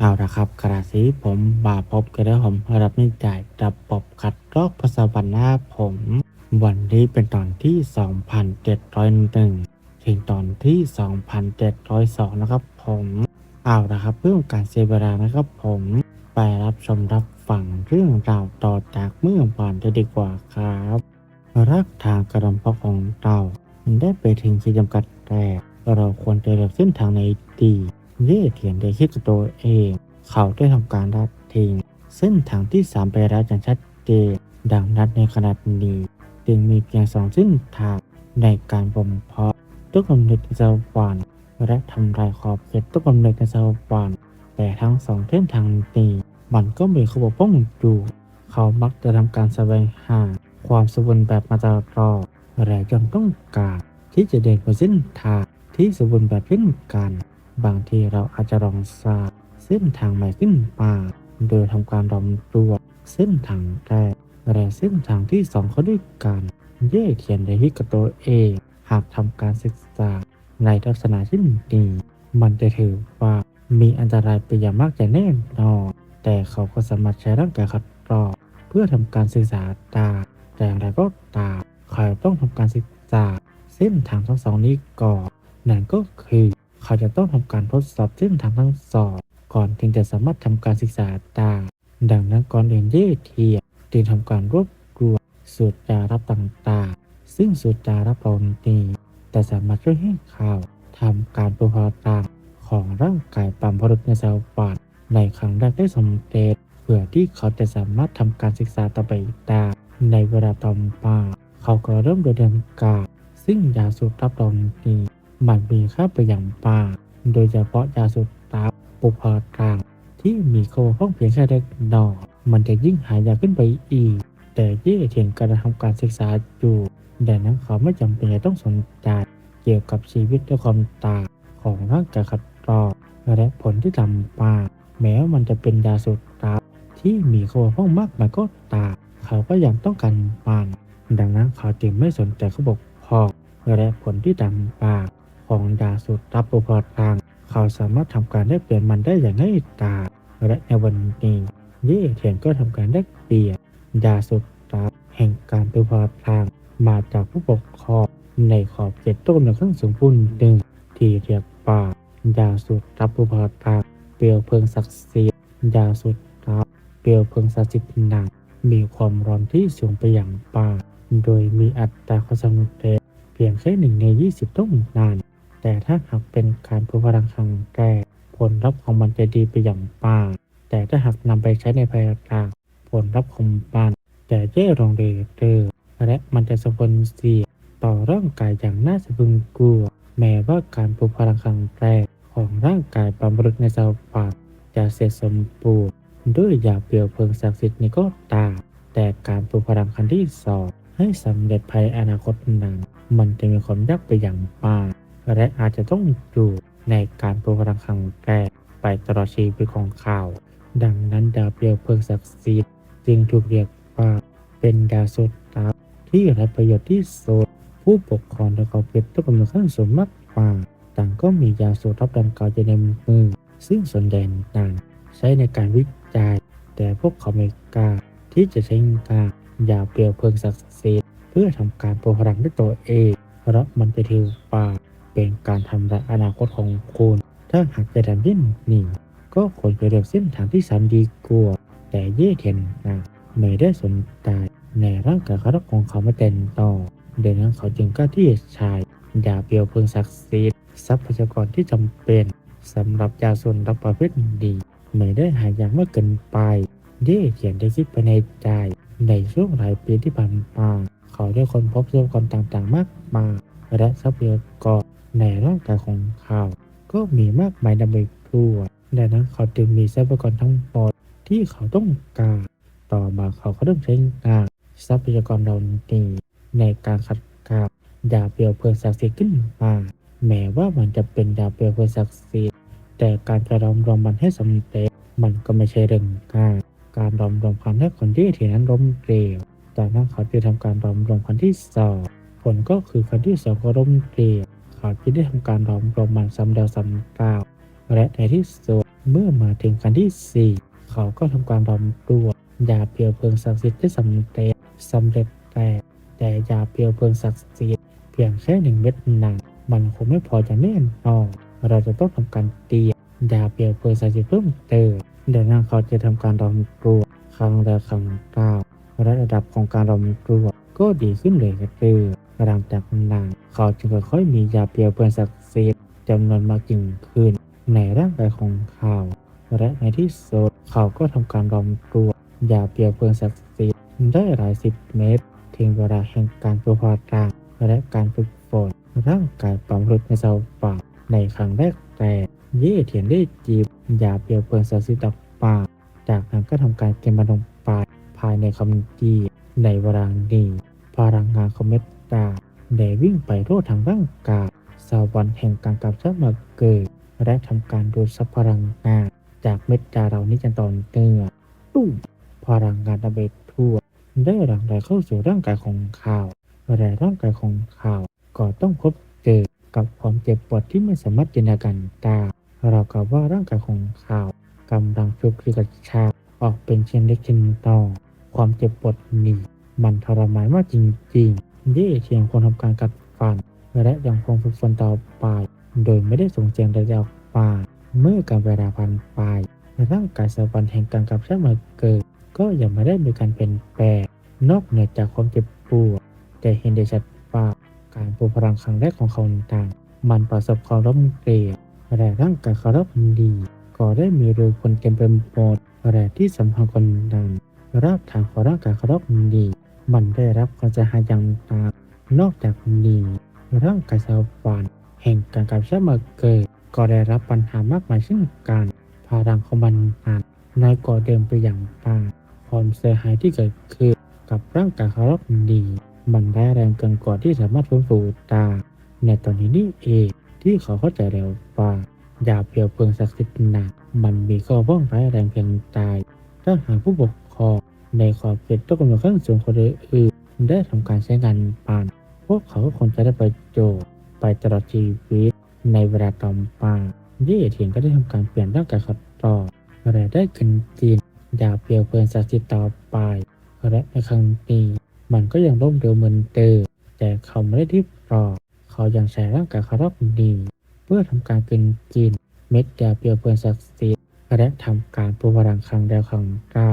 เอาละครับกระสีผมบาพบกันแล้วผมรับไม่จ่ายระบบคัดลอกภาษาวันหน้าผม วันนี้เป็นตอนที่ 2,701 ถึงตอนที่ 2,702 นะครับผมเอาละครับเพื่อการเสียเวลานะครับผมไปรับชมรับฟังเรื่องราวต่อจากเมื่อวานจะดีกว่าครับ รักทางกระดมพะของเราได้ไปถึงขีดจำกัดแต่เราควรจะเลือกเส้นทางในดี เย่เทียนได้คิดตัวเอง เขาได้ทำการรัดทิ้งเส้นทางที่สามไปแล้วอย่างชัดเจนดังนั้นในขณะนี้จึงมีเพียงสองเส้นทางในการบ่มเพาะต้นกำเนิดในสวรรค์และทำลายขอบเขตต้นกำเนิดในสวรรค์แต่ทั้งสองเส้นทางนี้มันก็มีขบวป้องอยู่เขามักจะทำการแสวงหาความสมบูรณ์แบบมาตลอดและยังต้องการที่จะเดินบนเส้นทางที่สมบูรณ์แบบเช่นกัน บางทีเราอาจจะลองสร้างเส้นทางใหม่ขึ้นมาโดยทำการรอมตัวเส้นทางแรกและเส้นทางที่สองเขาด้วยกันเย่เขียนในฮิกบตัวเอง หากทำการศึกษาในลักษณะเช่นนี้มันจะถือว่ามีอันตรายไปอย่างมากอย่างแน่นอน แต่เขาก็สามารถใช้ร่างกายคัดรองเพื่อทำการศึกษาตาแต่อย่างไรก็ตามเขาต้องทำการศึกษา เส้นทางทั้งสองนี้ก่อนนั่นก็คือ เขาจะต้องทำการทดสอบเส้นทางทั้งสองก่อนถึงจะสามารถทำการศึกษาต่ามดังนั้นก่อนอื่นเย่เทียจึงทำการรวบรวมสูตรจารับต่างๆ ซึ่งสูตรจารับเหล่านี้แต่สามารถช่วยให้เขาทำการประพอต่างของร่างกายปั๊มพลุในสาวปานในครั้งแรกได้สำเร็จเพื่อที่เขาจะสามารถทำการศึกษาต่อไปได้ในเวลาต่อมาเขาก็เริ่มดำเนินการซึ่งยาสูตรรับรองนี้ มันมีค่าไปอย่างมากโดยเฉพาะยาสูตรรับปุพาราง ที่มีโคห้องเพียงแค่เล็กน้อยมันจะยิ่งหายากขึ้นไปอีก แต่เย่เทียนการทำการศึกษาอยู่ดังนั้นเขาไม่จำเป็นจะต้องสนใจเกี่ยวกับชีวิตและความตายของร่างกายขัดรอและผลที่ทำมาแม้มันจะเป็นยาสูตรรับที่มีโคห้องมากมันก็ตาเขาก็ยังต้องการมันดังนั้นเขาจึงไม่สนใจเขาบอกพอและผลที่ตามมา ของยาสูตรรับอุปทาง เขาสามารถทำการได้เปลี่ยนมันได้อย่างง่ายดายและในวันนี้เย่เทียนก็ทำการได้เปลี่ยนยาสูตรรับแห่งการอุปทาง มาจากผู้ปกครองในขอบเขตต้นขั้นสูงพุ่นหนึ่งที่เรียกว่ายาสูตรรับอุปทางเปลวเพลิงศักดิ์สิทธิ์ยาสูตรรับเปลวเพลิงศักดิ์สิทธิ์หนักมีความร้อนที่สูงไปอย่างมาโดยมีอัตราความสำเร็จเพียงแค่หนึ่งใน 20 ต้องนาน แต่ถ้าหากเป็นการปลูกพลังครั้งแรกผลลัพธ์ของมันจะดีไปอย่างมากแต่ถ้าหากนำไปใช้ในภายหลังผลลัพธ์ของมันจะแย่ลงเรื่อยๆและมันจะส่งผลเสียต่อร่างกายอย่างน่าสะพรึงกลัว แม้ว่าการปลูกพลังครั้งแรกของร่างกายบำรุงในสภาพจะเสร็จสมบูรณ์ด้วยยาเปลวเพลิงศักดิ์สิทธิ์นี้ก็ตามแต่การปลูกพลังครั้งที่สองให้สำเร็จภายอนาคตนั้น มันจะมีความยากไปอย่างมาก และอาจจะต้องอยู่ในการปลูกพลังครั้งแรกไปตลอดชีวิตของเขาดังนั้นดาวเปลวเพลิงศักดิ์สิทธิ์จึงถูกเรียกว่าเป็นดาวสุดลับที่ไร้ประโยชน์ที่สุดผู้ปกครองและเขาเป็นต้องกำเนิดขั้นสูงมากกว่าต่างก็มียาสูตรรับดังกล่าวอยู่ในมือซึ่งส่วนใหญ่ต่างใช้ในการวิจัย แต่พวกเขาไม่กล้าที่จะใช้กายาเปลวเพลิงศักดิ์สิทธิ์เพื่อทำการปลุกพลังด้วยตัวเองเพราะมันจะถือว่า เป็นการทำลายอนาคตของคุณ ถ้าหากจะทำเช่นนี้ก็ควรจะเลือกเส้นทางที่สามดีกว่าแต่เย่เทนนะไม่ได้สนใจในร่างกายเขาของเขาม่เต็นต่อดังนั้นเขาจึงกล้าที่จะใช้ยาเปลวเพลิงศักดิ์สิทธิ์ทรัพยากรที่จำเป็นสำหรับยาส่วนรับประเภทดี ไม่ได้หายยากมากเกินไปเย่เขียนได้คิดไปในใจ ในช่วงหลายปีที่ผ่านมาเขาได้ค้นพบทรัพยากรต่างๆมากมายและทรัพยากร ในร่างกายของเขา ก็มีมากมายนับไม่ถ้วดังนั้นเขาจึงมีทรัพยากรทั้งหมดที่เขาต้องการ ต่อมาเขาก็เริ่มใช้งานทรัพยากรเหล่านี้ในการขัดกาบยาเปลวเพลิงศักดิ์สิทธิ์ขึ้นมา แม้ว่ามันจะเป็นยาเปลวเพลิงศักดิ์สิทธิ์แต่การจะรอมรวมมันให้สำเร็จมันก็ไม่ใช่เรื่องง่ายการรอมรวมพันธุ์ให้คนที่ทีนั้นล้มเหลวจากนั้นเขาจะทำการรอมรวมพันที่สองผลก็คือคนที่สองก็ล้มเหลว เขาจะได้ทำการรอมรวมมันซ้ำดาวซ้ำดาวและในที่สุดเมื่อมาถึงครั้งที่ 4 เขาก็ทำการรำตัวยาเปลวเพลิงศักดิ์สิทธิ์ได้สำเร็จสำเร็จแต่แต่ยาเปลวเพลิงศักดิ์สิทธิ์เพียงแค่หนึ่งเม็ดหนักมันคงไม่พออย่างแน่นอนเราจะต้องทำการเตรียมยาเปลวเพลิงศักดิ์สิทธิ์เพิ่มเติมดังนั้นเขาจะทำการรำตัวครั้งแรกครั้งเก้าและระดับของการรำตัวก็ดีขึ้นเลยกระ เตือหลังจากนั้นเขาจึงค่อยๆมียาเปลวเพลิงศักดิ์สิทธิ์จำนวนมากยิ่งขึ้นในร่างกายของเขาและในที่สุดเขาก็ทำการรำตัวยาเปลวเพลิงศักดิ์สิทธิ์ได้หลายสิบเมตรถึงเวลาแห่งการประพาต่างและการฝึกฝนร่างกายปรับรุษในเสาป่าในครั้งแรกแต่เย่เทียนได้จีบยาเปลวเพลิงศักดิ์สิทธิ์ออกป่าจากนั้นก็ทำการเก็บมันลงไปภายในคำจีในเวลานี้พลังงานคอมเมต ตาได้วิ่งไปทั่วทางร่างกายสวรรค์แห่งการกับชับมาเกิดและทำการดูดซับพลังงาน จากเม็ดตาเหล่านี้จนต่อเนื่อตุ้มพลังงานระเบิดทั่ว ได้หลั่งไหลเข้าสู่ร่างกายของเขาแต่ร่างกายของเขาก็ต้องพบเจอกับความเจ็บปวดที่ไม่สามารถจินตนาการได้เรากับว่าร่างกายของเขากำลังชุบคือกระชากออกเป็นเช่นเล็กเช่นน้อความเจ็บปวดนี้มันทรมานมากจริงๆ เย่เทียงคนทำการกัดฟัน และยังคงฝึกฝนต่อไป โดยไม่ได้ส่งเสียงใดๆออกมาเมื่อการเวลาผ่านไปร่างกายสวรรค์แห่งการกับชามาเกิด ก็ยังไม่ได้มีการเปลี่ยนแปลงนอกเหนือจากความเจ็บปวดแต่เห็นได้ชัดว่าการปลุกพลังครั้งแรกของเขาต่างมันประสบความล้มเหลวและร่างกายเขารับดีก็ได้มีรูคนเต็มไปหมดและที่สำคัญคนนั้นรากฐานของร่างกายเขารับดี มันได้รับความเสียหายอย่างหนักนอกจากนี้ร่างกายสวรรค์แห่งการกับชามาเกิดก็ได้รับปัญหามากมายเช่นกันพลังของมันนั้นน้อยกว่าเดิมไปอย่างมากความเสียหายที่เกิดขึ้นกับร่างกายเขารับดีมันได้แรงเกินกว่าที่สามารถฟื้นฟูได้ในตอนนี้นี่เองที่เขาเข้าใจแล้วว่ายาเพียวเพิงศักดิ์สิทธิ์หนักมันมีข้อบ้องร้ายแรงเพียงตายถ้าหากผู้ปกครอง ในขอบเขตต้องกำหนดขั้นสูงคนอื่นได้ทำการใช้งานปาน พวกเขาก็คงจะได้ประโยชน์ไปตลอดชีวิตในเวลาต่อมาเย่เทียนก็ได้ทำการเปลี่ยนร่างกายเขาต่อและได้กินจีนยาเปลี่ยวเพลินศักดิ์สิทธิ์ต่อไปและในครั้งนี้มันก็ยังร่มเร็วเหมือนเดิมแต่เขาไม่ได้ที่ปลอกเขายังใช้ร่างกายเขารอบดีเพื่อทำการกินกินเม็ดยาเปลี่ยวเพลินศักดิ์สิทธิ์และทำการปลุกพลังครั้งแล้วครั้งเก้า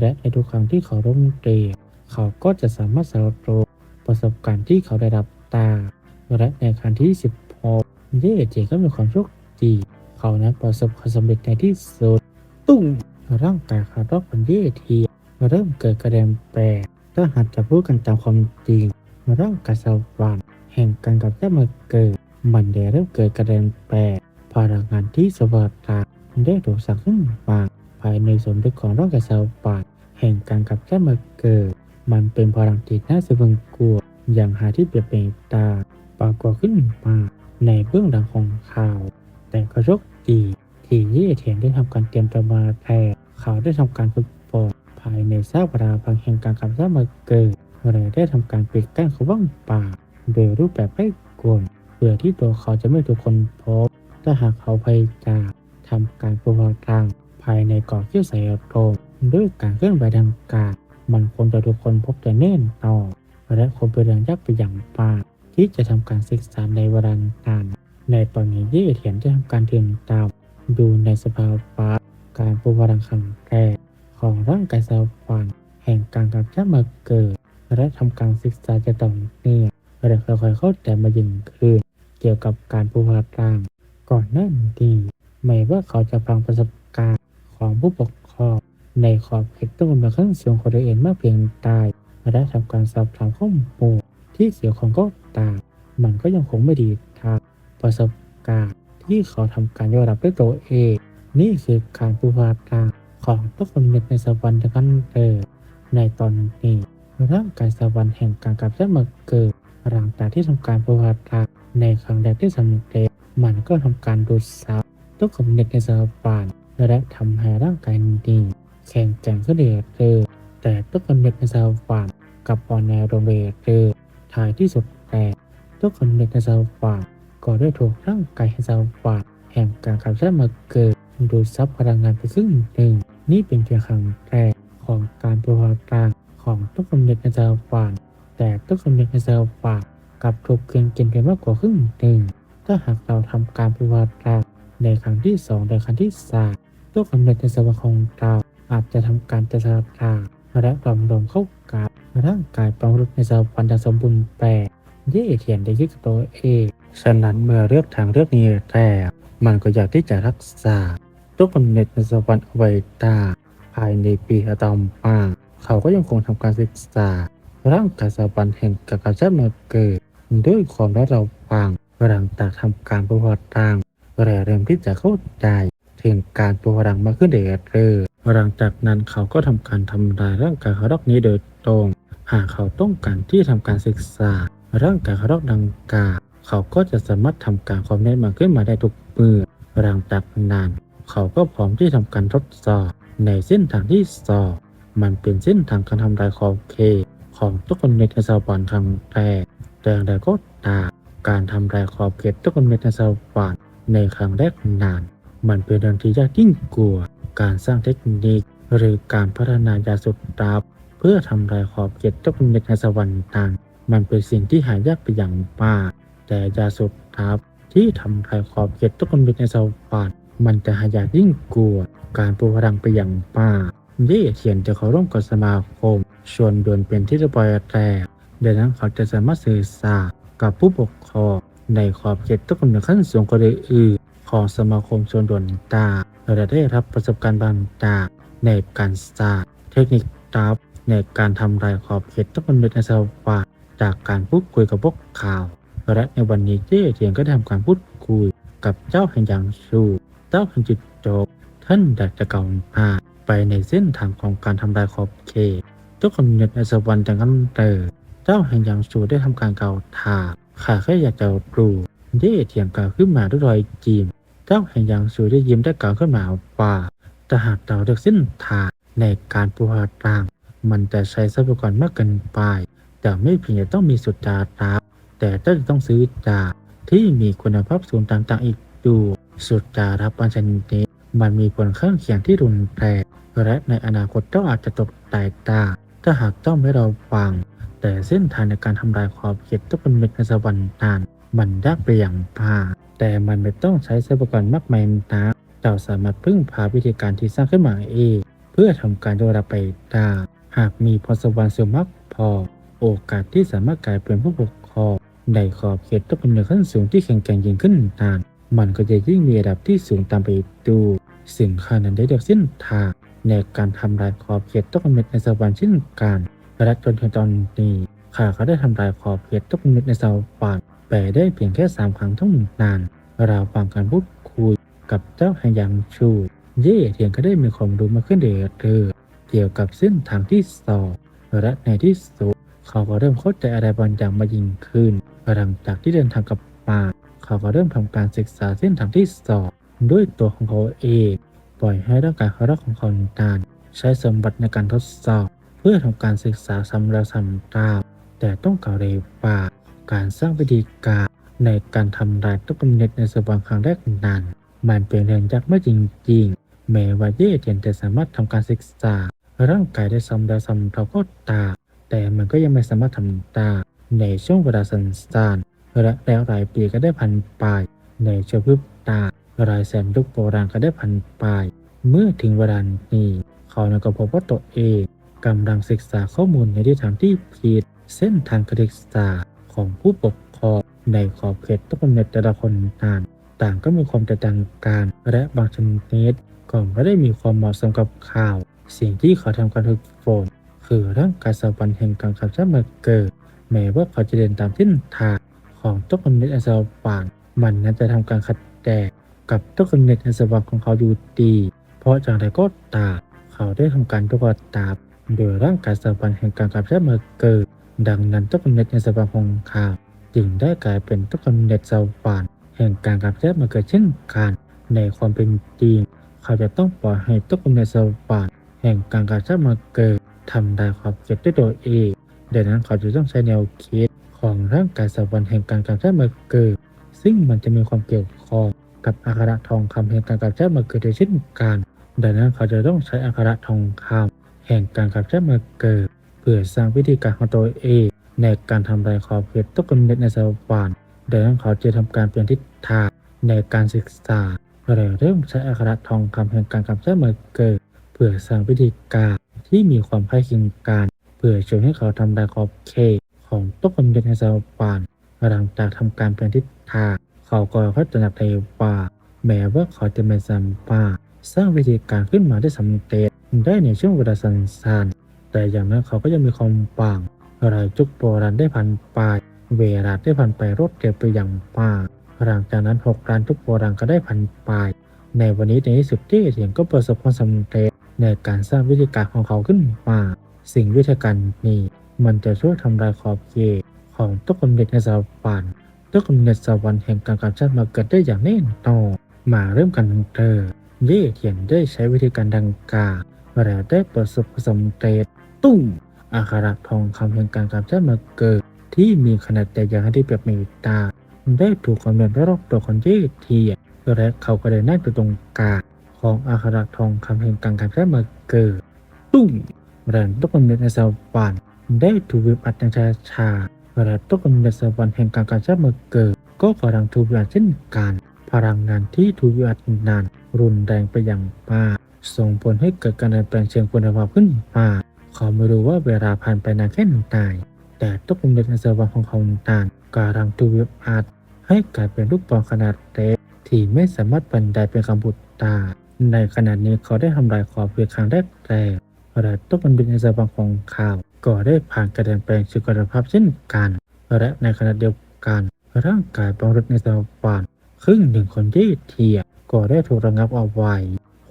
และในทุกครั้งที่เขาร่มเร็วเขาก็จะสามารถสรุปประสบการณ์ที่เขาได้รับตา และในครั้งที่ 16 เย่เจก็มีความโชคดี เขานั้นประสบความสำเร็จในที่สุด ตุ้งร่างกายเขารอบเป็นเย่เทียเริ่มเกิดกระเด็นแปรถ้าหากจะพูดกันตามความจริงร่างกายสวรรค์แห่งการกับจะมาเกิด มันได้เริ่มเกิดกระเด็นแปรพลังงานที่สวัสดิ์ได้ถูกสั่งขึ้นมา ภายในสมดุลของร่างกายสวรรค์แห่งการกับจะมาเกิด มันเป็นพลังจิตน่าสะพึงกลัว อย่างหาที่เปรียบเป็นตาปรากฏขึ้นมาในเบื้องหลังของข่าว แต่ก็โชคดีที่เย่เทียนได้ทำการเตรียมตัวมาแทนเขาได้ทำการฝึกฝนภายในซากปราพังแห่งการกับจะมาเกิดและได้ทำการปิดกั้นเขาว่างป่าโดยรูปแบบไม่กวนเพื่อที่ตัวเขาจะไม่ถูกคนพบถ้าหากเขาพยายามทำการปลุกพลัง ภายในเกาะเขี้ยวใส่โรมด้วยการเคลื่อนไหวดังกล่าวมันคงจะถูกคนพบแต่แน่นอและคงเป็นเรื่องยากไปอย่างมากที่จะทำการศึกษาในเวลานานในตอนนี้เย่เทียนได้ทำการเทียนตามดูในสภาวะการปลุกพลังครั้งแรกของร่างกายสวรรค์แห่งการกับจะมาเกิด และทำการศึกษาจะต่อเนื่องและค่อยๆเข้าใจมายิ่งขึ้นเกี่ยวกับการปลุกพลังก่อนหน้านี้ไม่ว่าเขาจะฟังประสบ ของผู้ปกครองในขอบเขตต้องมาขั้นสูงของตัวเองมากเพียงตายและทำการสอบถามข้อมูลที่เกี่ยของก็ตาม มันก็ยังคงไม่ดีทางประสบการณ์ที่เขาทำการยอมรับด้วยตัวเอง นี่คือการปูพาทางของทุกคนในสวรรค์กันเดิมในตอนนี้ร่างกายสวรรค์แห่งการกับจะมาเกิดหลังจากที่ทำการปูพาทางในครั้งแรกที่สำเร็จมันก็ทำการดูดซับทุกคนในสวรรค์ และทำให้ร่างกายดีแข็งแกร่งขึ้นเรื่อยๆแต่ทุกคนในสวรรค์กับปอนแนวโรงเรียนเรือท้ายที่สุดแต่ทุกคนในสวรรค์ก็ได้ถูกร่างกายสวรรค์แห่งการขับเคลื่มาเกิดดูดซับพลังงานไปครึ่งหนึ่งนี่เป็นเพียงครั้งแรกของการประวัติศาสตร์ของต้นกำเนิดในจักรวาลแต่ต้นกำเนิดในจักรวาลกลับถูกเกินกินไปมากกว่าครึ่งหนึ่งถ้าหากเราทำการประวัติศาสตร์ ในครั้งที่สองในครั้งที่สามต้นกำเนิดในจักรวาลของเราอาจจะทำการจัดสลาและรวมรวมเข้ากับร่างกายประมนุษในจักรวาลดังสมบูรณ์แบบเย่เทียนได้ยึดตัวเองฉะนั้นเมื่อเลือกทางเลือกนี้แล้วมันก็อยากที่จะรักษาทุกกำเนิดในสวรรค์เอาไว้ได้ภายในปีอะตอมมาเขาก็ยังคงทำการศึกษา ร่างกายสวรรค์แห่งกากาชามาเกิด ด้วยความระเราฟังหลังจากทำการประวัติต่าง และเริ่มที่จะเข้าใจถึงการประวัติมากขึ้นเดือดเรือหลังจากนั้นเขาก็ทำการทำลายร่างกายเขารอกนี้โดยตรง หากเขาต้องการที่ทำการศึกษา ร่างกายเขารอกดังกล่าวเขาก็จะสามารถทำการคอมเมนต์มาขึ้นมาได้ทุกเมื่อหลังจากนั้น เขาก็พร้อมที่ทำการทดสอบ ในเส้นทางที่สอบมันเป็นเส้นทางการทำลายขอบเขตของทุกคนในสวรรค์ครั้งแรกแต่อย่างไรก็ตามการทำลายขอบเขตทุกคนในสวรรค์ ในครั้งแรกนั้นมันเป็นเรื่องที่ยากยิ่งกว่าการสร้างเทคนิค หรือการพัฒนายาสุดตับเพื่อทำลายขอบเขตทุกคนในสวรรค์นั้นมันเป็นสิ่งที่หายากไปอย่างมาก แต่ยาสุดตับที่ทำลายขอบเขตทุกคนในสวรรค์มันจะหายากยิ่งกว่าการปลุกพลังไปอย่างมากเย่เทียนจะเข้าร่วมกับสมาคม ชวนดวนเป็นที่เรียบร้อยแล้วดังนั้นเขาจะสามารถสื่อสารกับผู้ปกครอง ในขอบเขตทุกคนในขั้นสูงกว่าอื่นของสมาคมชนดวนตาและได้รับประสบการณ์บางอย่างในการสร้างเทคนิคตับในการทำลายขอบเขตทุกคนในสวรรค์จากการพูดคุยกับพวกข่าว และในวันนี้เจ้เทียนก็ได้ทำการพูดคุยกับเจ้าแห่งหยางชูเจ้าแห่งจิตจบท่านอยากจะเก่าพาไปในเส้นทางของการทำลายขอบเขตเจ้าคนเน็ตในสวรรค์จังกันเตอเจ้าแห่งหยางชูได้ทำการเก่าถา ข้าแค่อยากจะรู้เย่เถียงกล่าวขึ้นมาด้วยรอยจีม เจ้าแห่งยางชูได้ยิ้มได้กล่าวขึ้นมาว่าแต่หากเราเลือกเส้นทางในการปูหาทาง มันจะใช้ทรัพยากรมากเกินไป แต่ไม่เพียงจะต้องมีสุดจารับแต่จะต้องซื้อจาที่มีคุณภาพสูงต่างๆอีกดูสุดจารับปัญชนิดนี้มันมีผลข้างเคียงที่รุนแรงและในอนาคตเจ้าอาจจะตกแตายตาถ้าหากเจ้าไม่เราฟัง แต่เส้นทางในการทำลายขอบเขตทุกคนเม็ดในสวรรค์นานมันยากไปอย่างพาแต่มันไม่ต้องใช้ทรัพยากรมากมายนักเจ้าสามารถพึ่งพาวิธีการที่สร้างขึ้นมาเอง เพื่อทำการโดรับไปได้หากมีพรสวรรค์สูงมากพอ โอกาสที่สามารถกลายเป็นผู้ปกครองในขอบเขตทุกคนในขั้นสูงที่แข็งแกร่งยิ่งขึ้นนาน มันก็จะยิ่งมีระดับที่สูงตามไปดูสิ่งข้านั้นได้เลือกเส้นทางในการทำลายขอบเขตทุกเม็ดในสวรรค์เช่นกัน และจนถึงตอนนี้ข้าก็ได้ทำลายขอบเขตทุกเม็ดในสวรรค์ไปได้เพียงแค่สามครั้งเท่านั้นเราฟังการพูดคุยกับเจ้าแห่งยางชูเย่เทียงก็ได้มีความรู้มากขึ้นเรื่อยๆเกี่ยวกับเส้นทางที่สองและในที่สุดเขาก็เริ่มเข้าใจอะไรบางอย่างมายิ่งขึ้นหลังจากที่เดินทางกลับมาเขาก็เริ่มทำการศึกษาเส้นทางที่สองด้วยตัวของเขาเอง ปล่อยให้ร่างกายขารักของเขานานใช้สมบัติในการทดสอบ พื่อทำการศึกษาซ้ำแล้วซ้ำเล่าแต่ต้องกล่าวเลยว่าการสร้างวิธีการในการทำลายตุ๊กำเน็ตในสวรรค์ครั้งแรกนั้น มันเป็นเรื่องยากไม่จริงๆ แม้ว่าเย่เทียนจะสามารถทำการศึกษา ร่างกายได้ซ้ำแล้วซ้ำเราก็ตามแต่มันก็ยังไม่สามารถทำได้ในช่วงเวลาสั้นๆและแล้วหลายปีก็ได้พันปลายในช่วงพริบตารายแสนยุคโบราณก็ได้พันปลายเมื่อถึงเวลานี้เขาก็พบว่าตัวเอง กำลังศึกษาข้อมูลในทิศทางที่ผิด เส้นทางการศึกษาของผู้ปกครองในขอบเขตต้นเน็ตแต่ละคนนาน ต่างก็มีความแตกต่างกัน และบางชนิดก็ไม่ได้มีความเหมาะสมกับข่าว สิ่งที่เขาทำการฝึกฝนคือร่างกายสวรรค์แห่งการขับชามาเกิด แม้ว่าเขาจะเดินตามเส้นทางของต้นเน็ตอันสว่างมันนั้นจะทำการขัดแย้งกับต้นเน็ตอันสว่างของเขาอยู่ดี เพราะจากไรก็ตามเขาได้ทำการประกอบตาม โดยร่างกายสวรรค์แห่งการขับชามาเกิด ดังนั้นต้นเน็ตอันสว่างของเขาจึงได้กลายเป็นต้นกำเนิดสวรรค์แห่งการกลับแยกมาเกิดเช่นกันในความเป็นจริงเขาจะต้องปล่อยให้ต้นกำเนิดสวรรค์แห่งการกลับแยกมาเกิดทำได้ความเกิดด้วยตัวเองดังนั้นเขาจะต้องใช้แนวคิดของร่างกายสวรรค์แห่งการกลับแยกมาเกิด ซึ่งมันจะมีความเกี่ยวข้องกับอัคระทองคำแห่งการกับแจ้มาเกิดได้เช่นกันดังนั้นเขาจะต้องใช้อัคระทองคำ แห่งการกับแจ้มาเกิด เพื่อสร้างวิธีการของตัวเอง ในการทำลายขอบเขตตกกำเนิดในสวรรค์โดังนั้นเขาจะทำการเปลี่ยนทิศทางในการศึกษาและเริ่มใช้อัคระทองคำแห่งการกับแจ้มาเกิด เพื่อสร้างวิธีการที่มีความคล้ายคลึงกันเพื่อช่วยให้เขาทำลายขอบเขตของตกกำเนิดในสวรรค์หลังจากทำการเปลี่ยนทิศทางเขาก็ค่อยตระหนักได้ว่าแม้ว่าเขาจะไม่สามารถสร้างวิธีการขึ้นมาได้สำเร็จ ได้ในช่วงเวลาสั้นๆแต่อย่างนั้นเขาก็ยังมีความหวังรายจุกโบราณได้ผ่านไปเวลาได้ผ่านไปรวดเร็วไปอย่างมาหลังจากนั้นหกรานทุกโบราณก็ได้ผ่านไปในวันนี้ในที่สุดที่เถียงก็ประสบความสำเร็จในการสร้างวิธีการของเขาขึ้นมา สิ่งวิธีการนี้ มันจะช่วยทำลายขอบเขตของตุกกำเนิดในสวรรค์ตุกกำเนิดสวรรค์แห่งการกำจัดมาเกิดได้อย่างแน่นอนมาเริ่มกันเธอเย่เทียนได้ใช้วิธีการดังกล่าว และได้ประสบสำเร็จตุ้มอาคาระทองคำแห่งการกำจัดมาเกิด ที่มีขนาดใหญ่อย่างที่แบบเมตา ได้ถูกกำเนิดรอบตัวของเย่เทีและเขาก็ได้นั่งอยู่ตรงกลางของอาคาระทองคำแห่งการกำจัดมาเกิด ตุ้มแรงตุกกำเนิดในสวรรค์ได้ถูกบีบอัดอย่างช้าและตุกกำเนิดสวรรค์แห่งการกำจัดมาเกิด ก็กำลังถูกบีบอัดเช่นกันพลังงานที่ถูกบีบอัดนั้นรุนแรงไปอย่างมาก ส่งผลให้เกิดการเปลี่ยนแปลงเชิงคุณภาพขึ้นมาเขาไม่รู้ว่าเวลาผ่านไปนานแค่ไหนแต่ตุกกำเนิดในสวรรค์ของเขานั้นกำลังถูกบีบอัดให้กลายเป็นลูกบอลขนาดเล็กที่ไม่สามารถบรรได้เป็นคำพูดตาในขณะนี้เขาได้ทำลายขอบเขตครั้งแรกแรกและตุกกำเนิดในสวรรค์ของเขาก็ได้ผ่านการเปลี่ยนแปลงสุขภาพเช่นกัน และในขณะเดียวกัน ร่างกายบางรุษในสวรรค์ครึ่งหนึ่งคนที่เทียก็ได้ถูกระงับเอาไว้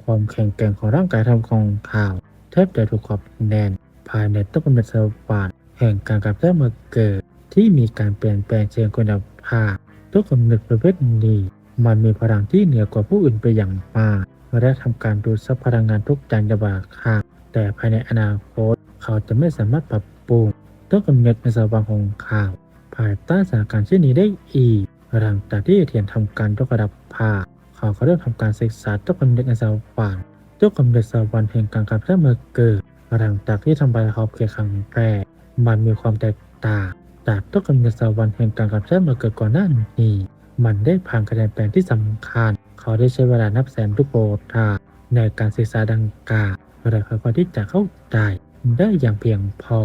ความแข็งแกร่งของร่างกายทำของข่าวแทบจะถูกขอบแนนภายในต้นกำเนิดสวรรค์แห่งการกลับแท้มาเกิด ที่มีการเปลี่ยนแปลงเชิงคุณภาพต้นกำเนิดประเภทนี้ มันมีพลังที่เหนือกว่าผู้อื่นไปอย่างมากและทำการดูดซับพลังงานทุกอย่างจะบาค่าแต่ภายในอนาคต เขาจะไม่สามารถปรับปรุงต้นกำเนิดในสวรรค์ของข่าว ภายใต้สถานการณ์เช่นนี้ได้อีกหลังจากที่เทียนทำการยกระดับภาค เขาก็เริ่มทำการศึกษาต้นกำเนิดในสวรรค์ต้นกำเนิดสวรรค์แห่งการกับแท้มาเกิดหลังจากที่ทำลายขอบเขตครั้งแรกมันมีความแตกต่างจากต้นกำเนิดสวรรค์แห่งการกับแท้มาเกิดก่อนหน้านี้มันได้ผ่านการเปลี่ยนแปลงที่สำคัญ เขาได้ใช้เวลานับแสนลูกโบราในการศึกษาดังกล่าวและค่อยๆที่จะเข้าใจได้อย่างเพียงพอ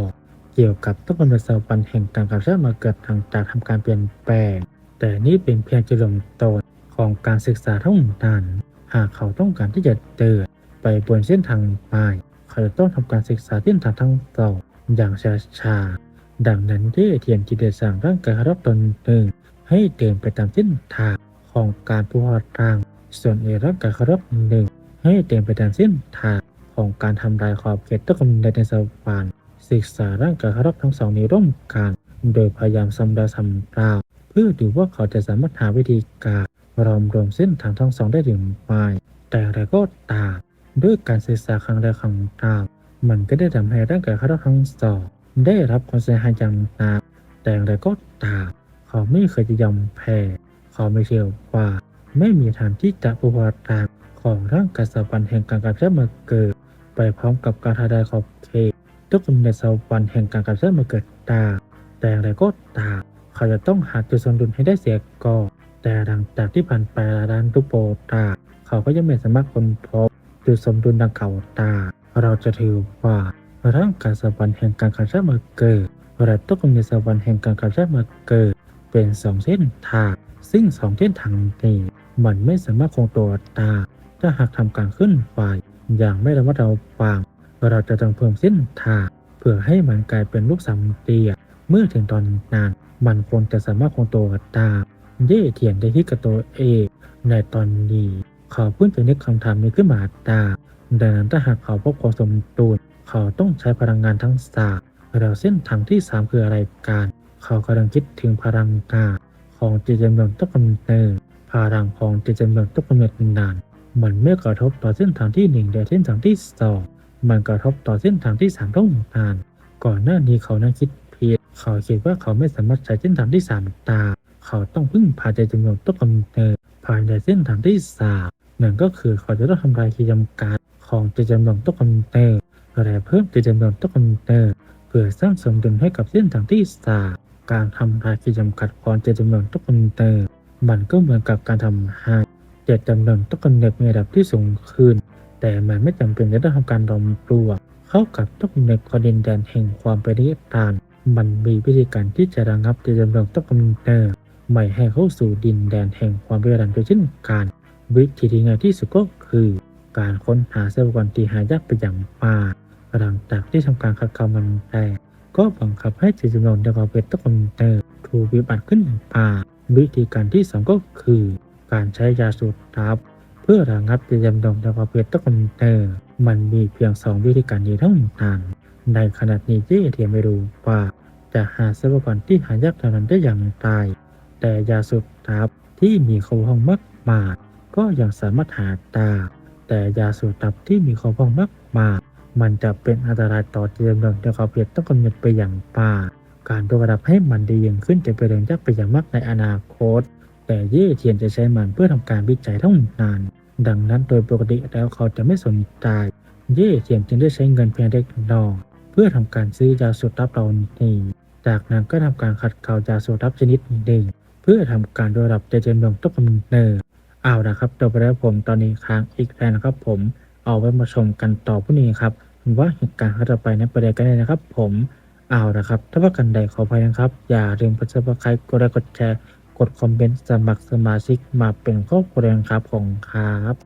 เกี่ยวกับต้นกำเนิดสวรรค์แห่งการกับแท้มาเกิดหลังจากทำการเปลี่ยนแปลง แต่นี่เป็นเพียงจุดเริ่มต้น ของการศึกษาเท่านั้น หากเขาต้องการที่จะเดินไปบนเส้นทางใหม่เขาจะต้องทำการศึกษาเส้นทางทั้งสองอย่างช้าๆ ดังนั้นที่เทียนจิตได้สั่งร่างกายรับตนหนึ่ง ให้เดินไปตามเส้นทางของการผู้ว่าทาง ส่วนเอร่างกายรับหนึ่ง ให้เดินไปตามเส้นทางของการทำลายขอบเขตต้นกำเนิดในสวรรค์ศึกษาร่างกายรับทั้งสองนี้ร่วมกัน โดยพยายามสำดาสำราเพื่อดูว่าเขาจะสามารถหาวิธีการ รวมรวมเส้นทางทั้งสองได้หรือไม่แต่อะไรก็ตามด้วยการศึกษาครั้งแรกของเรามันก็ได้ทำให้ร่างกายเขาทั้งสองได้รับความเสียหายอย่างหนักแต่อะไรก็ตามเขาไม่เคยจะยอมแพ้เขาไม่เชื่อว่า ไม่มีทางที่จะอุปทาของร่างกายสวรรค์แห่งการกับแท้มาเกิด ไปพร้อมกับการทาดายขอบเขตทุกกำเนิดสวรรค์แห่งการกับแท้มาเกิดตาแต่อย่างไรก็ตามเขาจะต้องหาจุดสมดุลให้ได้เสียก่อน แต่หลังจากที่ผ่านไปหลายด้านทุโปตา เขาก็ยังไม่สามารถค้นพบจุดสมดุลดังกล่าวตา เราจะถือว่าร่างกายสวรรค์แห่งการกับแท้มาเกิดและทุกกำเนิดสวรรค์แห่งการกับแท้มาเกิด เป็นสองเส้นทาง ซึ่งสองเส้นทางนี้มันไม่สามารถคงตัวตา ถ้าหากทำการขึ้นไปอย่างไม่ระมัดระวังเราจะต้องเพิ่มเส้นทางเพื่อให้มันกลายเป็นรูปสามเหลี่ยมเมื่อถึงตอนนั้นมันควรจะสามารถคงตัวตาม เย่เทียนได้ที่กับตัวเอง ในตอนนี้เขาพิ่งจะนึกคำถามนี้ขึ้นมาตาดังนั้นถ้าหากเขาพบความสมดุลเขาต้องใช้พลังงานทั้งสามแล้วเส้นทางที่สามคืออะไรกัน เขากำลังคิดถึงพลังงานของจิตจำนวนต้นกำเนิดพลังของจิตจำนวนต้นกำเนิดนานมันไม่กระทบต่อเส้นทางที่หนึ่งแต่เส้นทางที่สองมันกระทบต่อเส้นทางที่สามต้องนาน ก่อนหน้านี้เขานั่งคิดผิดเขาคิดว่าเขาไม่สามารถใช้เส้นทางที่สามตาม เขาต้องพึ่งพาใจจำนวนต้นกำเนิดพายในเส้นทางที่สามหนึ่งก็คือเขาจะต้องทำลายขีดจำกัดของเจจำนวนตัวคอมพิวเตอร์และเพิ่มเจจำนวนตัวคอมพิวเตอร์เพื่อสร้างสมดุลให้กับเส้นทางที่สามการทำลายขีดจำกัดของเจจำนวนตัวคอมพิวเตอร์มันก็เหมือนกับการทำให้เจจำนวนตัวกำเนิดมีระดับที่สูงขึ้น แต่มันไม่จำเป็นจะต้องทำการรวมปลวกเข้ากับตัวกำเนิดกอดินแดนแห่งความเป็นนิตานมันมีวิธีการที่จะระงับเจจำนวนตัวกำเนิด ไม่ให้เข้าสู่ดินแดนแห่งความเป็นนิรันดร์โดยเช่นกันวิธีที่ง่ายที่สุดก็คือ การค้นหาทรัพยากรที่หายากไปอย่างมากหลังจากที่ทำการคัดกรองมันแต่ก็บังคับให้เจตจำนวนเดียวกับเป็นตัวกำเนิดถูกวิบัติขึ้นมาวิธีการที่สองก็คือ การใช้ยาสูบทับเพื่อระงับเจตจำนงและความเป็นตะกอนเตอร์มันมีเพียงสองวิธีการนี้เท่านั้นในขณะนี้เย่เทียมไม่รู้ว่าจะหาทรัพยากรที่หายากเหล่านั้นได้อย่างไร แต่ยาสูบทับที่มีข้อห้องมากมากก็ยังสามารถหาได้แต่ยาสูบทับที่มีข้อห้องมากมากมันจะเป็นอันตรายต่อเจตจำนงและความเป็นตะกอนไปอย่างมาการยกระดับให้มันดียิ่งขึ้นจะเป็นเรื่องยากไปอย่างมากในอนาคต แต่เย่เทียนจะใช้มันเพื่อทำการวิจัยเท่านั้นดังนั้นโดยปกติแล้วเขาจะไม่สนใจ เย่เทียนจึงได้ใช้เงินเพียงเล็กน้อยเพื่อทำการซื้อยาสูบทับเหล่านี้จากนั้นก็ทำการขัดเกลายาสูบทับชนิดหนึ่ง พื่อทำการดูระดับเจเจำนงต้นกำเนิดเอาละครับต่อไปแล้วผมตอนนี้ค้างอีกแล้วนะครับ ผมเอาไว้มาชมกันต่อพรุ่งนี้ครับว่าเหตุการณ์ข้อต่อไปในประเด็นกันเลยนะครับ ผมเอาละครับ ถ้าว่ากันใดขออภัยนะครับ อย่าลืมกดซับสไครต์กดไลค์กดแชร์กดคอมเมนต์สมัครสมาชิกมาเป็นครอบครัวนะครับของครับ